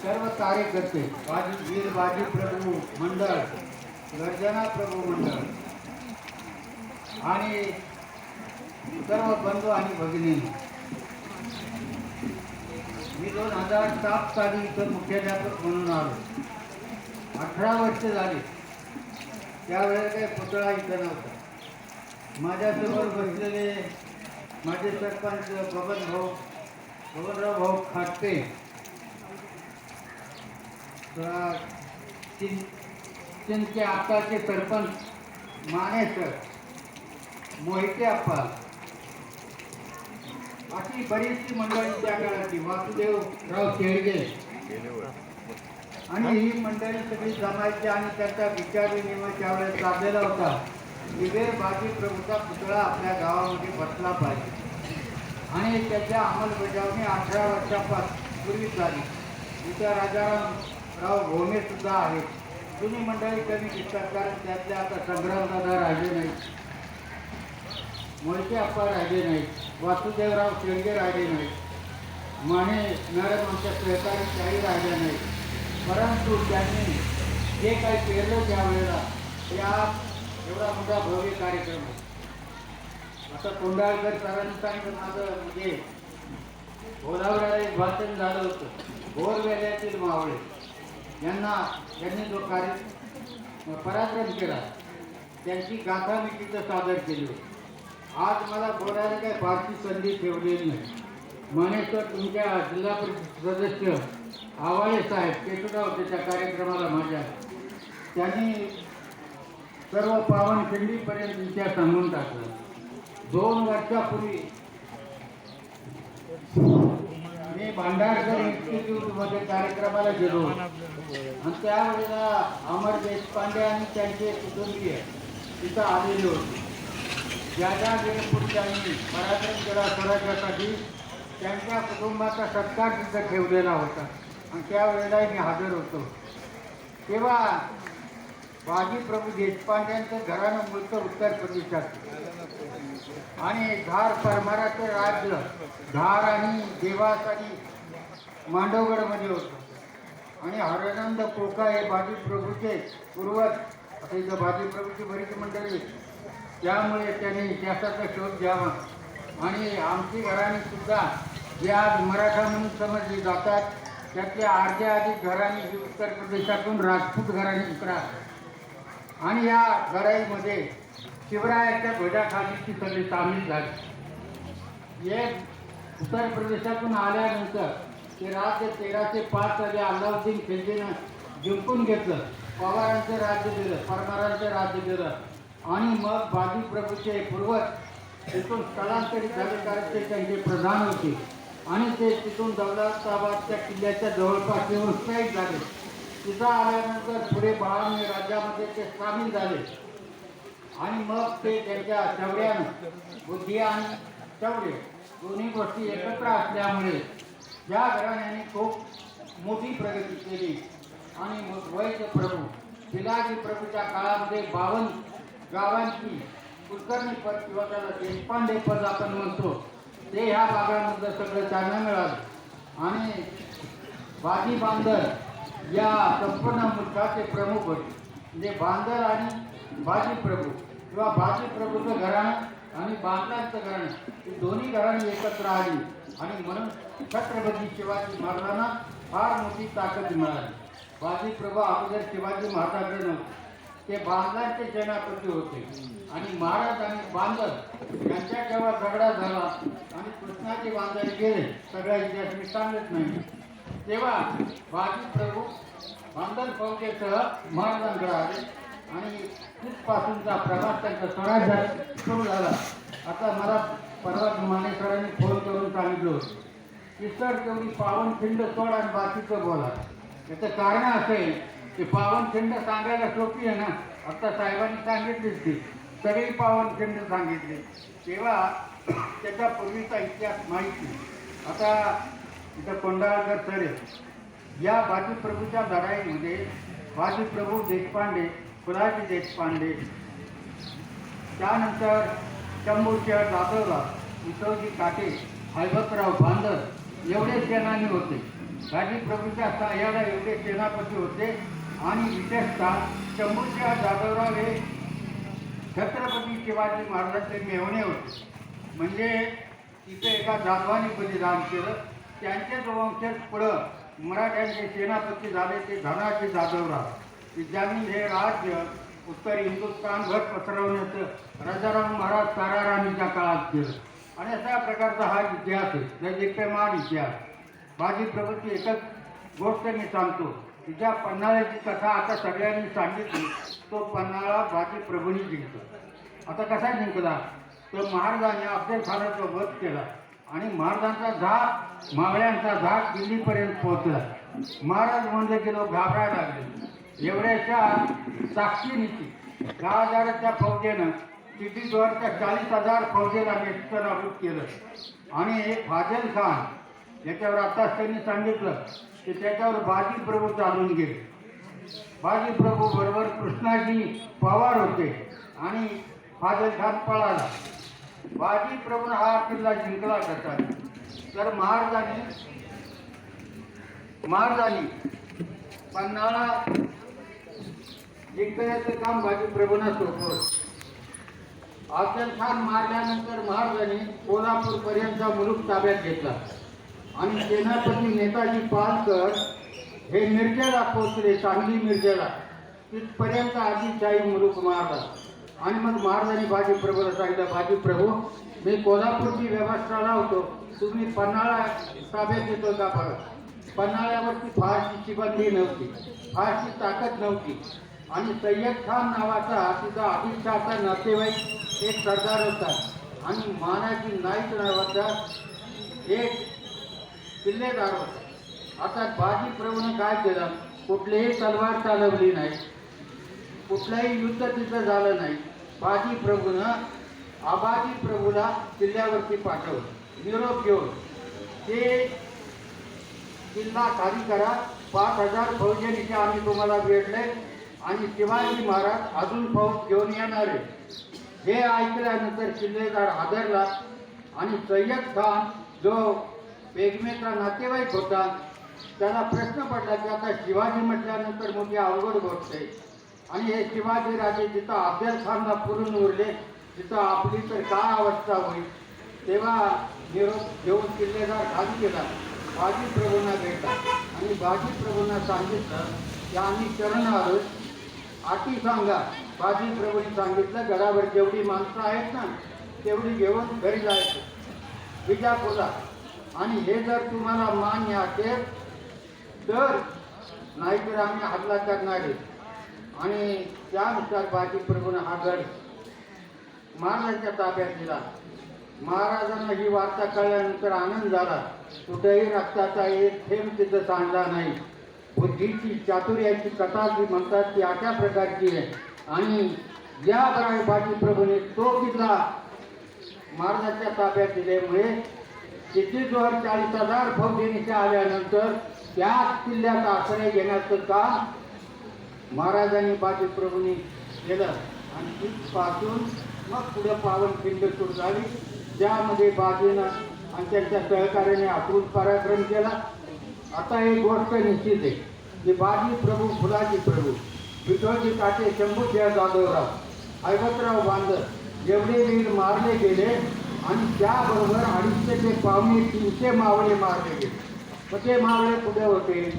सर्व कार्यकर्ते बाजी वीर बाजी प्रभू मंडळ गर्जना प्रभू मंडळ आणि सर्व बंधू आणि भगिनी मी दोन हजार सात साली इथं मुख्याध्यापक म्हणून आलो. अठरा वर्ष झाली. त्यावेळेला काही पुतळा इथं नव्हता. माझ्यासमोर बसलेले माझे सरपंच बबन भाऊ बबनराव भाऊ आत्ताचे सरपंच माने सर? मोहिते आप्पा अशी बरीचशी मंडळी त्या काळाची वासुदेवराव शेळगे आणि ही मंडळी सगळी जमायची आणि त्यांचा विचार विनिमय त्यावेळेस चाललेला होता. विवेर बाजी प्रभूचा पुतळा आपल्या गावामध्ये बसला पाहिजे. आणि त्याच्या अंमलबजावणी अठरा वर्षापासून झाली. इथं राजारामराव भोमे सुद्धा आहेत. जुनी मंडळी कमी दिसतात कारण त्यातले आता संग्रामदादा राहिले नाहीत. मोहिते अप्पा राहिले नाहीत. वासुदेवराव शेंगे राहिले नाहीत. माने मॅडम आमच्या सहकारी काही राहिल्या नाहीत. परंतु त्यांनी जे काही पेरलं त्यावेळेला या एवढा मोठा भव्य कार्यक्रम होता. आता कोंडाळकर सरांनी माझं म्हणजे गोदावऱ्याला एक भाषण झालं होतं. गोरवेऱ्यातील मावळे. यांना त्यांनी जो कार्य पराक्रम केला त्यांची गाथा मी तिथं सादर केली होती. आज मला बोलायला काही फारशी संधी ठेवलेली नाही. मानेश्वर तुमच्या जिल्हा परिषद सदस्य आवाळे साहेब ते सुद्धा होते त्या कार्यक्रमाला माझ्या त्यांनी सर्व पावनखिंडीपर्यंत विचार सांगून टाकलं. दोन वर्षापूर्वी मी भांडारकर इन्स्टिट्यूटमध्ये कार्यक्रमाला गेलो आणि त्यावेळेला अमर देशपांडे आणि त्यांचे कुटुंबीय तिथं आलेले होते. ज्या ज्या वीरपुरुषांनी पराक्रम केला स्वराज्यासाठी त्यांच्या कुटुंबाचा सत्कार तिथं ठेवलेला होता. आणि त्यावेळेला मी हजर होतो. तेव्हा बाजीप्रभू देशपांड्यांचं घरानं मूळचं उत्तर प्रदेशात. आणि धार परमाराचं राज्य धार आणि देवास आणि मांडवगडमध्ये होतं. आणि हरानंद कोका हे बाजी प्रभूचे पूर्वज आता इथं बाजी प्रभूची बरीच मंडळी त्यामुळे त्यांनी इतिहासाचा शोध घ्यावा. आणि आमची घराणीसुद्धा जे आज मराठा म्हणून समजली जातात त्यातल्या अर्ध्या अधिक घराणी ही उत्तर प्रदेशातून राजपूत घराणी इकडं आणि या घराईमध्ये शिवरायाच्या ध्वजाखाली ती सगळी सामील झाली. एक उत्तर प्रदेशातून आल्यानंतर ते राज्य तेराशे पाच साली अल्लाउद्दीन खिलजीनं जिंकून घेतलं. पवारांचं राज्य दिलं परमारांचं राज्य दिलं. आणि मग बाजी प्रभूचे पूर्वज तिथून स्थलांतरित झाले ते त्यांचे प्रधान होते. आणि ते तिथून दौलताबादच्या किल्ल्याच्या जवळपास येऊन स्थायिक झाले. तिथं आल्यानंतर पुढे बाळाने राज्यामध्ये ते सामील झाले. आणि मग ते त्यांच्या शौर्यानं बुद्धी आणि शौर्य दोन्ही गोष्टी एकत्र असल्यामुळे या घराण्याने खूप मोठी प्रगती केली आणि मग वैद्य प्रभू पिलाजी प्रभूच्या काळामध्ये बावन्न गावांची कुलकर्णी पद किंवा त्याला देशपांडे पद आपण म्हणतो ते ह्या भागामध्ये सगळं त्यांना मिळालं. आणि बाजी बांदर या संपूर्ण मुलकाचे प्रमुख होते. म्हणजे बांदर आणि बाजी प्रभू. किंवा बाजी प्रभूचं घराणं आणि बांदरांचं घराणं ही दोन्ही घराणी एकत्र आली. आणि म्हणून छत्रपती शिवाजी महाराजांना फार मोठी ताकद मिळाली. बाजी प्रभू अगोदर शिवाजी महाराजांकडे नव्हते. ते बांदरांचे सेनापती होते. आणि महाराज आणि बांधव यांच्या जेव्हा झगडा झाला आणि कृष्णाचे बांधव गेले सगळ्या इतिहास मी सांगत नाही. तेव्हा बाजी प्रभू बांधल फौजेसह महाराजांकडे आले. आणि तिथपासूनचा प्रवास त्यांचा स्वराज्य सुरू झाला. आता मला परवा मानेसरांनी फोन करून सांगितलं होतं. की सर तेवढी पावनखिंड सोड आणि बाकीचं बोला. याचं कारण असं आहे की पावनखिंड सांगायला सोपी आहे ना. आता साहेबांनी सांगितलीच ती. सगळी पावनखिंड सांगितली. तेव्हा त्याच्या पूर्वीचा इतिहास माहिती आता इथं कोंडाळकर सर या बाजीप्रभूच्या लढाईमध्ये बाजीप्रभू देशपांडे फुलाजी देशपांडे त्यानंतर शंभूशहर जाधवराव उद्धवजी काटे हैबतराव बांदर एवढे सेनानी होते. बाजी प्रभूच्या सहाय्याला एवढे सेनापती होते. आणि विशेषतः शंभूच्या जाधवराव हे छत्रपती शिवाजी महाराजांचे मेवणे होते. म्हणजे तिथे एका जाधवानी बलिदान केलं. त्यांचेच वंशज पुढं मराठ्यांचे सेनापती झाले ते धनाजी जाधवराव. विद्यापीठ हे राज्य उत्तर हिंदुस्थानभर पसरवण्याचं राजाराम महाराज ताराराणीच्या काळात केलं. आणि अशा प्रकारचा हा इतिहास आहे जयमान इतिहास. माझी प्रवृत्ती एकच गोष्ट मी सांगतो तिच्या ज्या पन्हाळ्याची कथा आता सगळ्यांनी सांगितली तो पन्हाळा बाजी प्रभूंनी जिंकला. आता कसा जिंकला? तर महाराजांनी अफजल खानाचा वध केला आणि महाराजांचा धाक मावळ्यांचा धाक दिल्लीपर्यंत पोहोचला. महाराज म्हणजे गेलो घाबरायला लागले. एवढ्याच्या साक्षीनीती दहा हजाराच्या फौजेनं सिटीजवरच्या चाळीस हजार फौजेला नेस्तनाबूत केलं. आणि हे फाजल खान याच्यावर आताच त्यांनी सांगितलं की त्याच्यावर बाजी प्रभू चालून गेले. बाजी प्रभू बरोबर कृष्णाजी पवार होते आणि फाजल खान पळाला. बाजी प्रभू हा किल्ला जिंकला कसा? तर महाराजांनी महाराजांनी पन्हाळा जिंकण्याचं काम बाजी प्रभूना सोपवलं अफजल खान मारल्यानंतर महाराजांनी कोल्हापूरपर्यंतचा मुलूक ताब्यात घेतला. आणि सेनापती नेताजी पालकर हे मिरजेला पोचले सांगली मिरजेला. तिथपर्यंत आदिशाही मुलूक मारला. आणि मग महाराजांनी बाजी प्रभूला सांगितलं बाजी प्रभू मी कोल्हापूरची व्यवस्था लावतो. तुम्ही पन्हाळा ताब्यात येतो का परत? पन्हाळ्यावरती फारशी शिबंदी नव्हती. फारशी ताकद नव्हती. आणि सय्यद खान नावाचा तिचा आदिशाचा नातेवाईक एक सरदार होता. आणि मानाजी नाईक नावाचा एक किल्लेदार होता. आता बाजी प्रभूने काय केलं? कुठलीही तलवार चालवली नाही. कुठलंही युद्ध तिथं झालं नाही. बाजी प्रभूनं आबाजी प्रभूला किल्ल्यावरती पाठवलं. निरोप घेऊन. ते किल्ला खाली करा. पाच हजार फौजेनिचे आम्ही तुम्हाला भेटले. आणि शिवाजी महाराज अजून फौज घेऊन येणार. आहे हे ऐकल्यानंतर किल्लेदार हादरला आणि सय्यद खान जो बेगमेचा नातेवाईक होता त्याला प्रश्न पडला की आता शिवाजी म्हटल्यानंतर मोठी अवघड गोष्ट आणि हे शिवाजी राजे जिथं अफजल खानला पुरून उरले तिथं आपली तर काय अवस्था होईल? तेव्हा निरोप घेऊन किल्लेदार खाली गेला. बाजी प्रभूंना भेटला. आणि बाजी प्रभूंना सांगितलं की आम्ही चरण आलो आटी सांगा. बाजी प्रभूंनी सांगितलं गडावर जेवढी माणसं आहेत ना तेवढी घेऊन घरी जायचं. विजापूरला आणि हे जर तुम्हाला मान्य असेल तर नाहीतर आम्ही हल्ला करणार आहे. आणि त्यानुसार बाजी प्रभूनं हा गड महाराजांच्या ताब्यात दिला. महाराजांना ही वार्ता कळल्यानंतर आनंद झाला. कुठेही रक्ताचा एक थेंब तिथं सांडला नाही. बुद्धीची चातुर्याची कथा जी म्हणतात ती अशा प्रकारची आहे. आणि या बराय बाजी प्रभूने तो किल्ला महाराजांच्या ताब्यात दिल्यामुळे सिद्धीजवळ चाळीस हजार फौजेनीच्या आल्यानंतर त्याच किल्ल्यात आश्रय घेण्याचं काम महाराजांनी बाजीप्रभूंनी केलं. आणि तिथपासून मग पुढे पावनखिंड सुरू झाली. त्यामध्ये बाजीनं आणि त्यांच्या सहकार्याने आकृत पराक्रम केला. आता एक गोष्ट निश्चित आहे की बाजी प्रभू फुलाजी प्रभू विठोजी काटे शंभूसिंह जाधवराव ऐवतराव बांदर एवढे वीर मारले गेले आणि त्याबरोबर अडीचशे ते पावणे तीनशे मावळे मारले गेले. मग ते मावळे कुठे होते?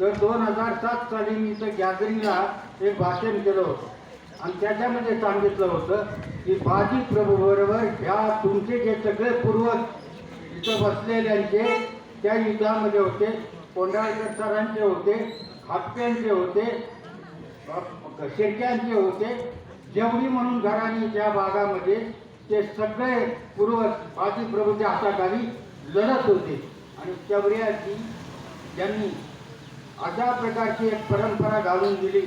तर दोन हजार सात साली मी इथं गॅदरिंगला एक भाषण केलं होतं. आणि त्याच्यामध्ये सांगितलं होतं की बाजी प्रभू बरोबर ह्या तुमचे जे सगळे पूर्वज इथं बसलेल्यांचे त्या युद्धामध्ये होते कोंडाळकर सरांचे होते हाप्यांचे होते शिरक्यांचे होते. जेवढी म्हणून घराणी त्या भागामध्ये ते सगळे पूर्वज बाजी प्रभूच्या हाताखाली लढत होते. आणि शौर्याची ज्यांनी अशा प्रकारची एक परंपरा घालून दिली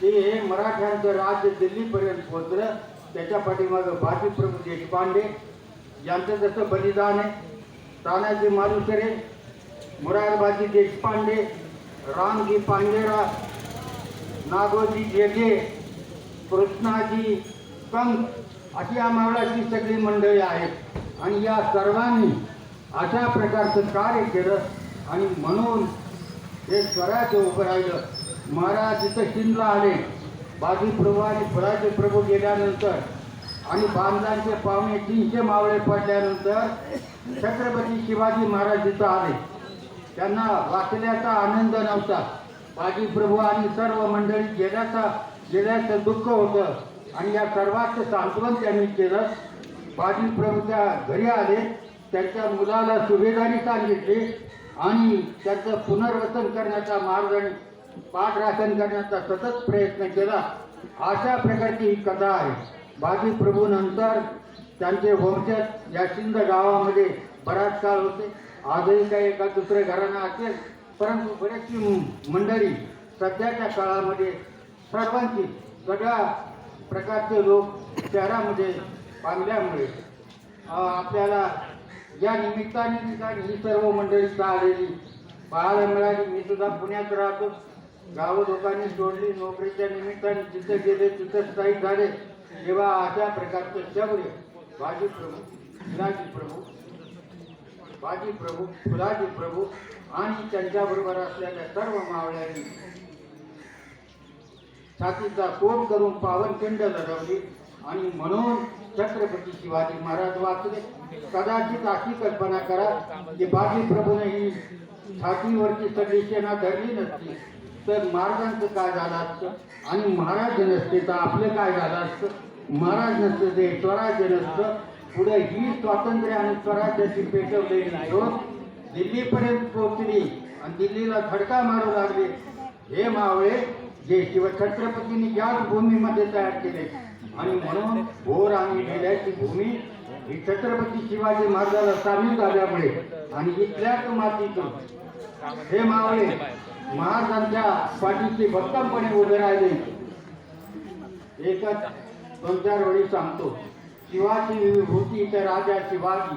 की हे मराठ्यांचं राज्य दिल्लीपर्यंत पोचलं त्याच्या पाठीमागं बाजीप्रभू देशपांडे यांचं जसं बलिदान आहे तानाजी मालुसरे मुरारबाजी देशपांडे रामजी पांडेरा नागोजी जेगे कृष्णाजी कंक अशी या मावळाची सगळी मंडळी आहेत. आणि या सर्वांनी अशा प्रकारचं कार्य केलं आणि म्हणून हे स्वराज्य उभं राहिलं. महाराज इथं शिंदला आले. बाजीप्रभू आणि फुलाचे प्रभू गेल्यानंतर आणि बांधांचे पाहुणे तीनशे मावळे पडल्यानंतर छत्रपती शिवाजी महाराज इथं आले. त्यांना वाचल्याचा आनंद नव्हता. बाजी प्रभू आणि सर्व मंडळी गेल्याचा गेल्याचं दुःख होतं. आणि या सर्वांचं सांत्वन त्यांनी केलं. बाजी प्रभूच्या घरी आले. त्यांच्या मुलाला सुभेदारी सांगितली. आणि त्याचं पुनर्वसन करण्याचा मार्ग आणि पाठराखण करण्याचा सतत प्रयत्न केला. अशा प्रकारची ही कथा आहे. बाजी प्रभू नंतर त्यांचे वंशज या सिंध गावामध्ये बराच काळ होते. आजही काही एका दुसरे घराणं असेल परंतु बरेचशी मंडळी सध्याच्या काळामध्ये सर्वांची सगळ्या प्रकारचे लोक शहरामध्ये बांधल्यामुळे आपल्याला या निमित्ताने निदान ही सर्व मंडळी आलेली पाहायला मिळाली. मी सुद्धा पुण्यात राहतो. गावं लोकांनी सोडली. नोकरीच्या निमित्ताने जिथे गेले तिथे स्थायिक झाले. तेव्हा अशा प्रकारचे शौर्य बाजी प्रभू शिवाजी प्रभू बाजी प्रभू फुलाजी प्रभू आणि त्यांच्याबरोबर असलेल्या सर्व मावळ्यांनी छातीचा कोट करून पावनखिंड लढवली आणि म्हणून छत्रपती शिवाजी महाराज वाचले. कदाचित अशी कल्पना करा की बाजी प्रभूने ही छातीवरची सगळी सेना धरली नसती तर महाराजांचं काय झालं असतं? आणि महाराज नसते तर आपलं काय झालं असतं? महाराज नसतं ते स्वराज्य नसतं. पुढे ही स्वातंत्र्य आणि स्वराज्याची पेटवलेली ज्योत हो. दिल्लीपर्यंत पोहोचली आणि दिल्लीला खडका मारू लागले. हे मावळे जे शिव छत्रपतींनी याच भूमीमध्ये तयार केले आणि म्हणून भोर आणि गेल्याची भूमी ही छत्रपती शिवाजी महाराजाला सामील झाल्यामुळे आणि इथल्याच मातीतून हे मावळे महाराजांच्या पाठीशी भक्कमपणे उभे राहिले. एकच दोन चार वेळी सांगतो. शिवाची विभूती तर राजा शिवाजी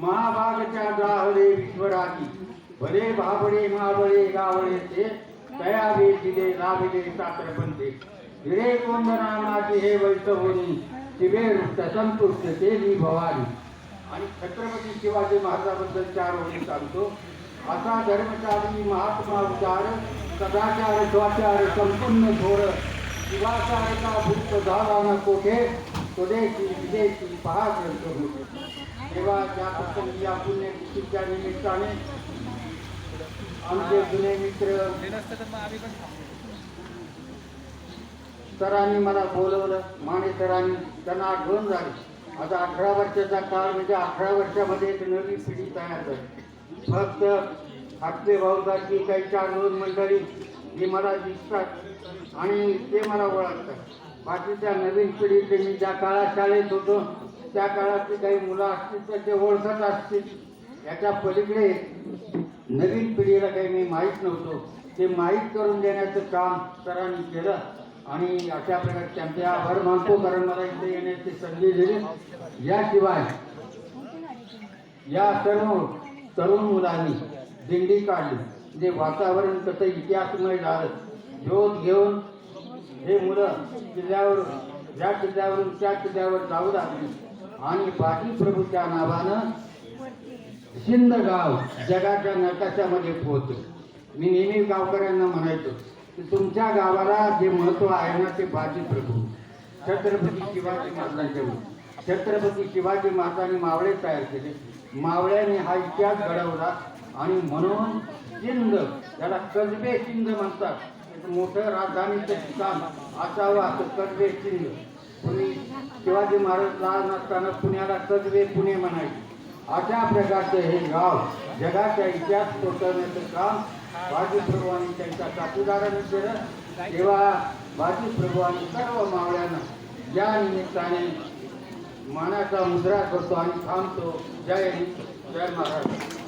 महाभागच्या गाहले विश्वराजी. भले भाबडे महाबळे गावळे ते तया दिले लाभले सात्रपंथे हिरे कोंदनामाची हे वैष्णवनी शिवे रुक्त संतुष्ट तेली भवानी. आणि छत्रपती शिवाजी महाराजाबद्दल चार ओळी सांगतो असा धर्मचारी महात्मा उदार सदाचार स्वाचार संपूर्ण थोर शिवाचारचा भूत झाला न कोठे? स्वदेशी विदेशी पहा ग्रंथ होते तेव्हा ज्या प्रसंगी या पुण्यतिथीच्या निमित्ताने आमचे जुने मित्र सरांनी मला बोलवलं माने सरांनी त्यांना आठवण झाली. आता अठरा वर्षाचा काळ म्हणजे अठरा वर्षामध्ये एक नवी पिढी तयार झाली. फक्त हातले भाऊसारखी काही चार दोन मंडळी जी मला दिसतात आणि ते मला ओळखतात. बाकीच्या नवीन पिढीचे मी ज्या काळात शाळेत होतो त्या काळातली काही मुलं असतील तर ते ओळखत असतील याच्या पलीकडे नवीन पिढीला काही मी माहीत नव्हतो. ते माहीत करून देण्याचं काम सरांनी केलं आणि अशा प्रकारे त्यांचे आभार मानतो कारण मला इथे येण्याची संधी दिली. याशिवाय या सर्व तरुण मुलांनी दिंडी काढली. जे वातावरण कसं इतिहासमय झालं. शोध घेऊन हे मुलं किल्ल्यावर ज्या किल्ल्यावरून त्या किल्ल्यावर जाऊ लागली. आणि बाजी प्रभूच्या नावानं सिंध गाव जगाच्या नकाशामध्ये पोहोचतो मी नेहमी गावकऱ्यांना म्हणायचो की तुमच्या गावाला जे महत्त्व आहे ना ते बाजी प्रभू. छत्रपती शिवाजी महाराजांचे छत्रपती शिवाजी महाराजांनी मावळे तयार केले. मावळ्याने हा इतिहास घडवला आणि म्हणून सिंध त्याला कसबे सिंध म्हणतात. मोठं राजधानीचं ठिकाण असावा तर कसबे चिन्ह. शिवाजी महाराज लहान असताना पुण्याला कजवे पुणे म्हणायचे. अशा प्रकारचं हे गाव जगाचा इतिहास पोचवण्याचं काम बाजी प्रभू त्यांच्या साथीदाराने केलं. तेव्हा बाजी प्रभू सर्व मावळ्यांना या निमित्ताने मानाचा मुद्रा करतो आणि थांबतो. जय जय महाराज